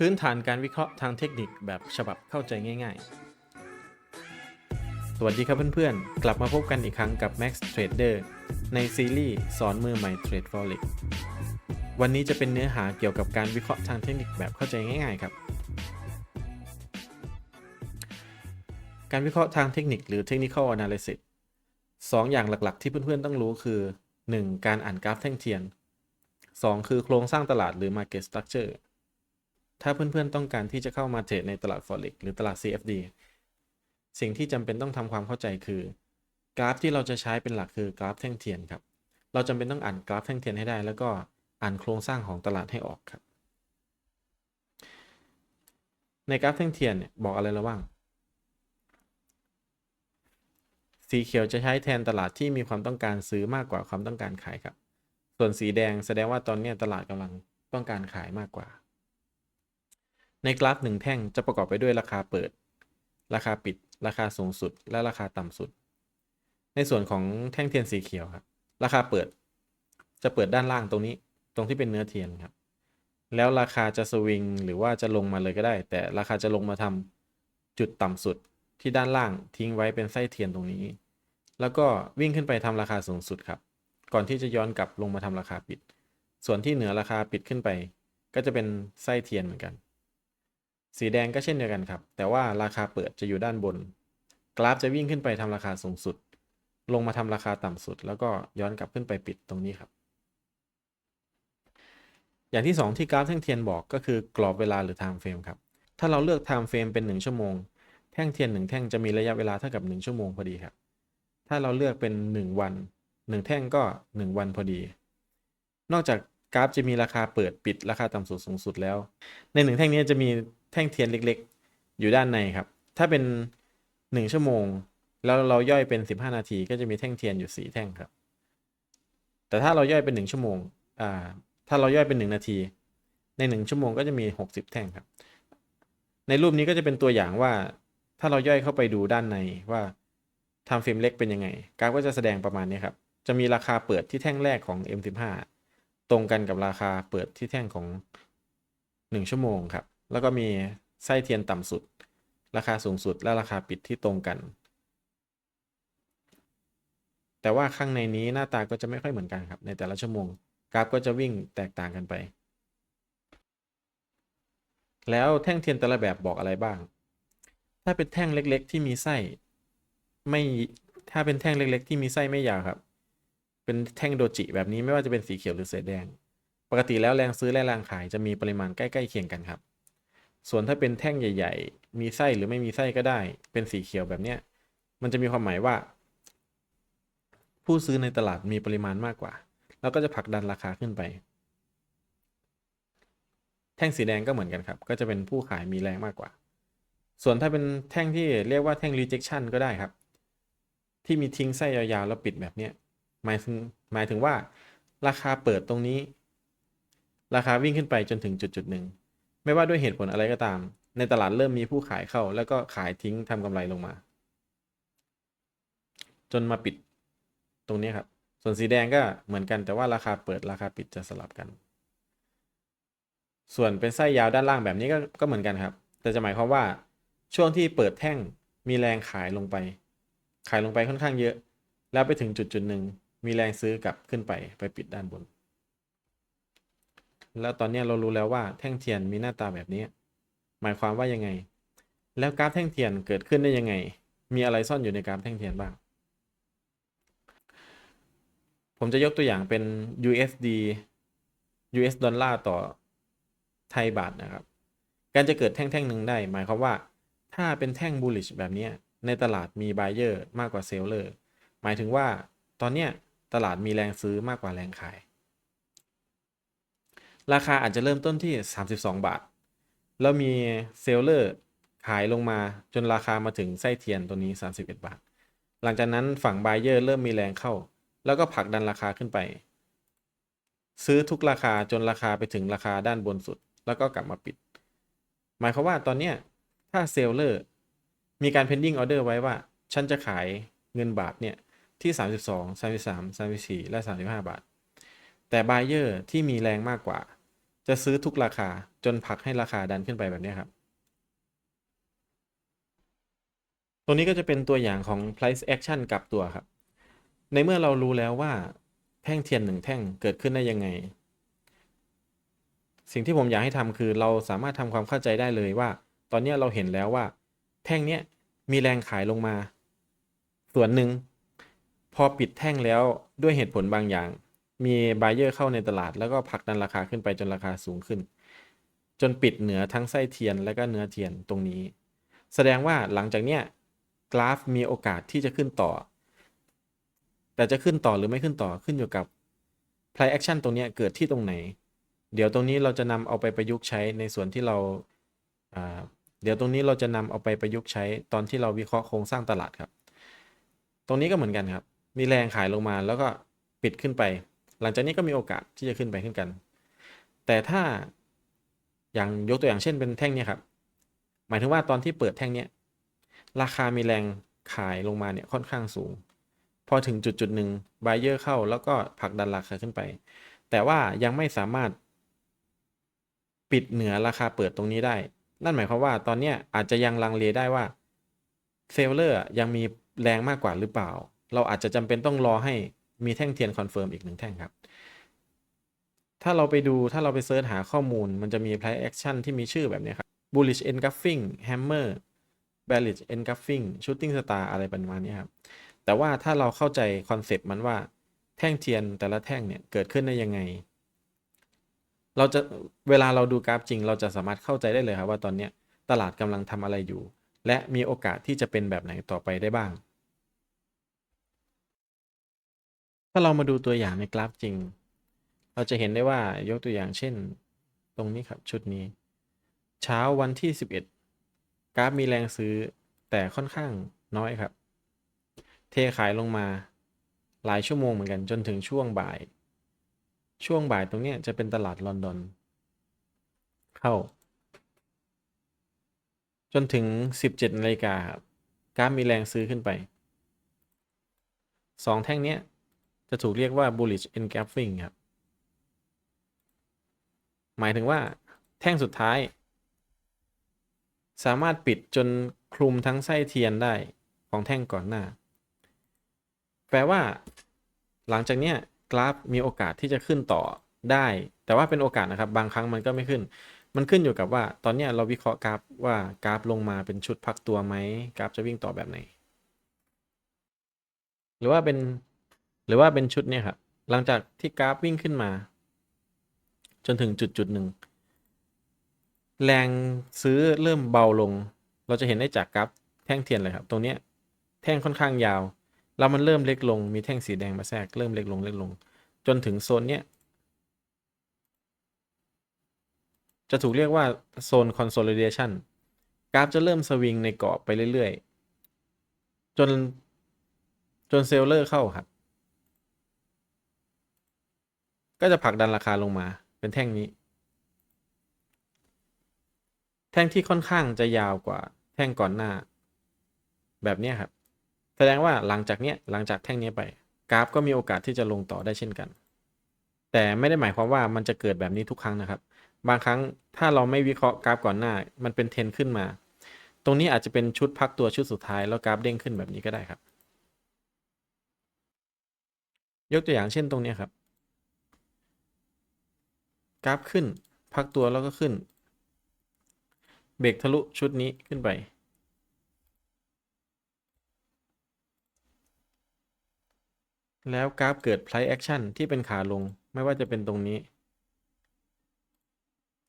พื้นฐานการวิเคราะห์ทางเทคนิคแบบฉบับเข้าใจง่ายๆ สวัสดีครับเพื่อนๆ กลับมาพบกันอีกครั้งกับ Max Trader ในซีรีส์สอนมือใหม่ Trade Forex วันนี้จะเป็นเนื้อหาเกี่ยวกับการวิเคราะห์ทางเทคนิคแบบเข้าใจง่ายๆครับ การวิเคราะห์ทางเทคนิคหรือ Technical Analysis สองอย่างหลักๆ ที่เพื่อนๆ ต้องรู้คือ 1. การอ่านกราฟแท่งเทียน 2. คือโครงสร้างตลาดหรือ Market Structure ถ้าเพื่อนๆต้องการที่จะเข้ามาเทรดในตลาด Forex หรือตลาด CFD สิ่งที่จำเป็นต้องทำความเข้าใจคือ กราฟที่เราจะใช้เป็นหลักคือกราฟแท่งเทียนครับ เราจำเป็นต้องอ่านกราฟแท่งเทียนให้ได้ แล้วก็อ่านโครงสร้างของตลาดให้ออกครับ ในกราฟแท่งเทียนเนี่ยบอกอะไรเราบ้าง สีเขียวจะใช้แทนตลาดที่มีความต้องการซื้อมากกว่าความต้องการขายครับ ส่วนสีแดงแสดงว่าตอนนี้ตลาดกำลังต้องการขายมากกว่า ในกราฟหนึ่งแท่งจะประกอบไปด้วยราคาเปิด ราคาปิด ราคาสูงสุด และราคาต่ำสุด ในส่วนของแท่งเทียนสีเขียวครับ ราคาเปิด จะเปิดด้านล่างตรงนี้ ตรงที่เป็นเนื้อเทียนครับ แล้วราคาจะสวิงหรือว่าจะลงมาเลยก็ได้ แต่ราคาจะลงมาทำจุดต่ำสุดที่ด้านล่างทิ้งไว้เป็นไส้เทียนตรงนี้ แล้วก็วิ่งขึ้นไปทำราคาสูงสุดครับ ก่อนที่จะย้อนกลับลงมาทำราคาปิด ส่วนที่เหนือราคาปิดขึ้นไป ก็จะเป็นไส้เทียนเหมือนกัน สีแดงก็เช่นเดียวกันครับ แต่ว่าราคาเปิดจะอยู่ด้านบน กราฟจะวิ่งขึ้นไปทำราคาสูงสุด ลงมาทำราคาต่ำสุด แล้วก็ย้อนกลับขึ้นไปปิดตรงนี้ครับ อย่างที่ 2 ที่กราฟแท่งเทียนบอกก็คือกรอบเวลาหรือ time frame ครับ ถ้าเราเลือก time frame เป็น 1 ชั่วโมง แท่งเทียน 1 แท่งจะมีระยะเวลาเท่ากับ 1 ชั่วโมงพอดีครับ ถ้าเราเลือกเป็น 1 วัน 1 แท่งก็ 1 วันพอดี นอกจากกราฟจะมีราคาเปิดปิดราคาต่ำสุดสูงสุดแล้ว ในหนึ่งแท่งนี้จะมี ท่งเทียนเล็กๆ อยู่ด้านในครับ ถ้าเป็น 1 ชั่วโมง แล้วเราย่อยเป็น 15 นาที ก็จะมีแท่งเทียนอยู่ 4 แท่งครับ แต่ถ้าเราย่อยเป็น 1 ชั่วโมงอ่าถ้าเราย่อยเป็น 1 นาที ใน 1 ชั่วโมงก็จะมี 60 แท่งครับ ในรูปนี้ก็จะเป็นตัวอย่างว่า ถ้าเราย่อยเข้าไปดูด้านในว่าทำเฟรมเล็กเป็นยังไงกราฟก็จะแสดงประมาณนี้ครับ จะมีราคาเปิดที่แท่งแรกของ M15 ตรงกันกับราคาเปิดที่แท่งของ 1 ชั่วโมงครับ แล้วก็มีไส้เทียนต่ำสุด ราคาสูงสุดและราคาปิดที่ตรงกัน แต่ว่าข้างในนี้หน้าตาก็จะไม่ค่อยเหมือนกันครับ ในแต่ละชั่วโมงกราฟก็จะวิ่งแตกต่างกันไป แล้วแท่งเทียนแต่ละแบบบอกอะไรบ้าง ถ้าเป็นแท่งเล็ก ๆ ที่มีไส้ไม่ถ้าเป็นแท่งเล็ก ๆ ที่มีไส้ไม่ยาวครับ เป็นแท่งโดจิแบบนี้ไม่ว่าจะเป็นสีเขียวหรือสีแดง ปกติแล้วแรงซื้อและแรงขายจะมีปริมาณใกล้ ๆ เคียงกันครับ ส่วนถ้าเป็นแท่งใหญ่ ๆ มีไส้หรือไม่มีไส้ก็ได้ เป็นสีเขียวแบบเนี้ย มันจะมีความหมายว่า ผู้ซื้อในตลาดมีปริมาณมากกว่า แล้วก็จะผลักดันราคาขึ้นไป แท่งสีแดงก็เหมือนกันครับ ก็จะเป็นผู้ขายมีแรงมากกว่า ส่วนถ้าเป็นแท่งที่เรียกว่าแท่ง rejection ก็ได้ครับ ที่มีทิ้งไส้ยาวๆแล้วปิดแบบเนี้ยหมายถึงหมายถึงว่า ราคาเปิดตรงนี้ ราคาวิ่งขึ้นไปจนถึงจุดจุดหนึ่ง ไม่ว่าด้วยเหตุผลอะไรก็ตาม ในตลาดเริ่มมีผู้ขายเข้า แล้วก็ขายทิ้งทำกำไรลงมา จนมาปิดตรงนี้ครับ ส่วนสีแดงก็เหมือนกันแต่ว่าราคาเปิดราคาปิดจะสลับกัน ส่วนเป็นไส้ยาวด้านล่างแบบนี้ก็ก็เหมือนกันครับ แต่จะหมายความว่าช่วงที่เปิดแท่งมีแรงขายลงไป ขายลงไปค่อนข้างเยอะ แล้วไปถึงจุดจุดหนึ่งมีแรงซื้อกลับขึ้นไปไปปิดด้านบน แล้วตอนนี้เรารู้แล้วว่าแท่งเทียนมีหน้าตาแบบนี้ หมายความว่ายังไง แล้วกราฟแท่งเทียนเกิดขึ้นได้ยังไง มีอะไรซ่อนอยู่ในกราฟแท่งเทียนบ้าง ผมจะยกตัวอย่างเป็น USD US ดอลลาร์ต่อไทยบาทนะครับ การจะเกิดแท่งๆหนึ่งได้ หมายความว่า ถ้าเป็นแท่ง bullish แบบนี้ในตลาดมี buyer มากกว่า seller หมายถึงว่าตอนเนี้ยตลาดมีแรงซื้อมากกว่าแรงขาย ราคาอาจจะเริ่มต้นที่ 32 บาท แล้วมีเซลเลอร์ขายลงมาจนราคามาถึงไส้เทียนตัวนี้ 31 บาท หลังจากนั้นฝั่ง buyer เริ่มมีแรงเข้า แล้วก็ผลักดันราคาขึ้นไป ซื้อทุกราคาจนราคาไปถึงราคาด้านบนสุด แล้วก็กลับมาปิด หมายความว่าตอนเนี้ยถ้าเซลเลอร์มีการ pending order ไว้ว่า ฉันจะขายเงินบาทเนี่ยที่ 32 33 34 และ 35 บาท แต่ buyer ที่มีแรงมากกว่า จะซื้อทุกราคาจนผลักให้ราคาดันขึ้นไปแบบนี้ครับ ตรงนี้ก็จะเป็นตัวอย่างของ price action กลับตัวครับ ในเมื่อเรารู้แล้วว่าแท่งเทียนหนึ่งแท่งเกิดขึ้นได้ยังไง สิ่งที่ผมอยากให้ทำคือเราสามารถทำความเข้าใจได้เลยว่า ตอนนี้เราเห็นแล้วว่า แท่งเนี้ยมีแรงขายลงมา ส่วนหนึ่งพอปิดแท่งแล้วด้วยเหตุผลบางอย่าง มีบ u เ e อร์เข้าในตลาด แล้วก็ผลักดันราคาขึ้นไปจนราคาสูงขึ้น จนปิดเหนือทั้งไส้เทียนและก็เนื้อเทียนตรงนี้ แสดงว่าหลังจากเนี้ยกราฟมีโอกาสที่จะขึ้นต่อ แต่จะขึ้นต่อหรือไม่ขึ้นต่อขึ้นอยู่กับ price action ตรงเนี้ยเกิดที่ตรงไหน เดี๋ยวตรงนี้เราจะนำเอาไปประยุกต์ใช้ในส่วนที่เราาเดี๋ยวตรงนี้เราจะนำเอาไปประยุกต์ใช้ตอนที่เราวิเคราะห์โครงสร้างตลาดครับ ตรงนี้ก็เหมือนกันครับ มีแรงขายลงมาแล้วก็ปิดขึ้นไป หลังจากนี้ก็มีโอกาสที่จะขึ้นไปขึ้นกัน แต่ถ้าอย่างยกตัวอย่างเช่นเป็นแท่งเนี้ยครับ หมายถึงว่าตอนที่เปิดแท่งเนี้ยราคามีแรงขายลงมาเนี่ยค่อนข้างสูง พอถึงจุดจุดหนึ่งบ u เ e อร์เข้าแล้วก็ผลักดันราคาขึ้นไป แต่ว่ายังไม่สามารถปิดเหนือราคาเปิดตรงนี้ได้ นั่นหมายความว่าตอนเนี้ยอาจจะยังลังเลได้ว่าเซลเลอร์ยังมีแรงมากกว่าหรือเปล่า เราอาจจะจำเป็นต้องรอให้ มีแท่งเทียนคอนเฟิร์มอีกหนึ่งแท่งครับ ถ้าเราไปดูถ้าเราไปเซิร์ชหาข้อมูล มันจะมี price action ที่มีชื่อแบบนี้ครับ bullish engulfing hammer bearish engulfing shooting star อะไรประมาณนี้ครับ แต่ว่าถ้าเราเข้าใจคอนเซปต์มันว่าแท่งเทียนแต่ละแท่งเนี่ยเกิดขึ้นได้ยังไง เราจะเวลาเราดูกราฟจริง เราจะสามารถเข้าใจได้เลยครับว่าตอนนี้ตลาดกำลังทำอะไรอยู่ และมีโอกาสที่จะเป็นแบบไหนต่อไปได้บ้าง ถ้าเรามาดูตัวอย่างในกราฟจริง เราจะเห็นได้ว่ายกตัวอย่างเช่น ตรงนี้ครับชุดนี้ เช้าวันที่ 11 กราฟมีแรงซื้อแต่ค่อนข้างน้อยครับ เทขายลงมาหลายชั่วโมงเหมือนกันจนถึงช่วงบ่าย ช่วงบ่ายตรงนี้จะเป็นตลาดลอนดอน เข้า จนถึง 17นาฬิกาครับกราฟมีแรงซื้อขึ้นไปสองแท่งเนี้ย จะถูกเรียกว่า bullish engulfing ครับ หมายถึงว่าแท่งสุดท้าย สามารถปิดจนคลุมทั้งไส้เทียนได้ของแท่งก่อนหน้า แปลว่า หลังจากเนี้ยกราฟมีโอกาสที่จะขึ้นต่อได้ แต่ว่าเป็นโอกาสนะครับ บางครั้งมันก็ไม่ขึ้น มันขึ้นอยู่กับว่า ตอนเนี้ยเราวิเคราะห์กราฟว่ากราฟลงมาเป็นชุดพักตัวไหมกราฟจะวิ่งต่อแบบไหน หรือว่าเป็น หรือว่าเป็นชุดเนี่ยครับหลังจากที่กราฟวิ่งขึ้นมา จนถึงจุดจุดหนึ่งแรงซื้อเริ่มเบาลง เราจะเห็นได้จากกราฟแท่งเทียนเลยครับ ตรงนี้แท่งค่อนข้างยาว แล้วมันเริ่มเล็กลง มีแท่งสีแดงมาแทรกเริ่มเล็กลงเล็กลง จนถึงโซนเนี้ยจะถูกเรียกว่าโซน consolidation กราฟจะเริ่มสวิงในกรอบไปเรื่อยๆ จนจนเซลเลอร์เข้าครับ ก็จะผลักดันราคาลงมา เป็นแท่งนี้ แท่งที่ค่อนข้างจะยาวกว่าแท่งก่อนหน้า แบบนี้ครับ แสดงว่าหลังจากเนี้ยหลังจากแท่งนี้ไป กราฟก็มีโอกาสที่จะลงต่อได้เช่นกัน แต่ไม่ได้หมายความว่ามันจะเกิดแบบนี้ทุกครั้งนะครับ บางครั้งถ้าเราไม่วิเคราะห์กราฟก่อนหน้า มันเป็นเทรนขึ้นมา ตรงนี้อาจจะเป็นชุดพักตัวชุดสุดท้ายแล้วกราฟเด้งขึ้นแบบนี้ก็ได้ครับ ยกตัวอย่างเช่นตรงนี้ครับ กราฟขึ้น พักตัวแล้วก็ขึ้น เบรกทะลุชุดนี้ขึ้นไป แล้วกราฟเกิด price action ที่เป็นขาลงไม่ว่าจะเป็นตรงนี้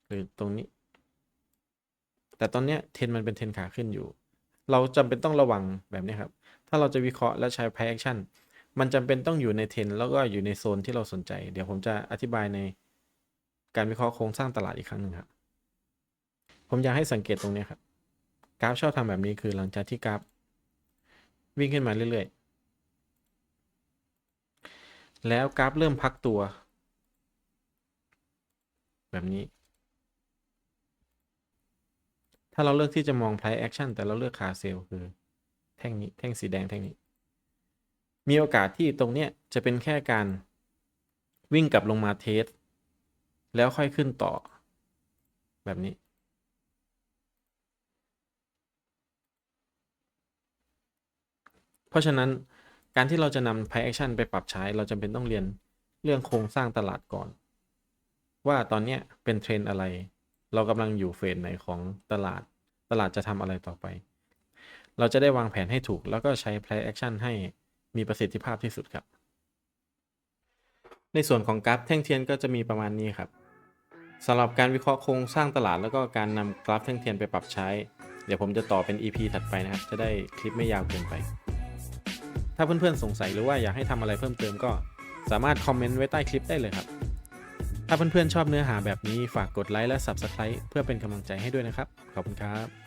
หรือตรงนี้ แต่ตอนนี้เทนมันเป็นเทนขาขึ้นอยู่ เราจำเป็นต้องระวังแบบนี้ครับ ถ้าเราจะวิเคราะห์และใช้ price action มันจำเป็นต้องอยู่ในเทนแล้วก็อยู่ในโซนที่เราสนใจ เดี๋ยวผมจะอธิบายใน การวิเคราะห์โครงสร้างตลาดอีกครั้งหนึ่งครับผมอยากให้สังเกตตรงนี้ครับกราฟชอบทำแบบนี้คือหลังจากที่กราฟวิ่งขึ้นมาเรื่อยๆ แล้วกราฟเริ่มพักตัว แบบนี้ ถ้าเราเลือกที่จะมอง price action แต่เราเลือกขาเซลล์คือแท่งนี้แท่งสีแดงแท่งนี้ มีโอกาสที่ตรงเนี้ยจะเป็นแค่การวิ่งกลับลงมาเทส แล้วค่อยขึ้นต่อ แบบนี้ เพราะฉะนั้นการที่เราจะนำ Price Action ไปปรับใช้ เราจำเป็นต้องเรียนเรื่องโครงสร้างตลาดก่อน ว่าตอนนี้เป็นเทรนด์อะไร เรากำลังอยู่เฟสไหนของตลาด ตลาดจะทำอะไรต่อไป เราจะได้วางแผนให้ถูก แล้วก็ใช้ Price Action ให้มีประสิทธิภาพที่สุดครับ ในส่วนของกราฟแท่งเทียนก็จะมีประมาณนี้ครับสำหรับการวิเคราะห์โครงสร้างตลาดแล้วก็การนำกราฟแท่งเทียนไปปรับใช้ เดี๋ยวผมจะต่อเป็น EP ถัดไปนะครับ จะได้คลิปไม่ยาวเกินไป ถ้าเพื่อนๆสงสัยหรือว่าอยากให้ทำอะไรเพิ่มเติมก็สามารถคอมเมนต์ไว้ใต้คลิปได้เลยครับ ถ้าเพื่อนๆชอบเนื้อหาแบบนี้ฝากกดไลค์และ Subscribe เพื่อเป็นกำลังใจให้ด้วยนะครับ ขอบคุณครับ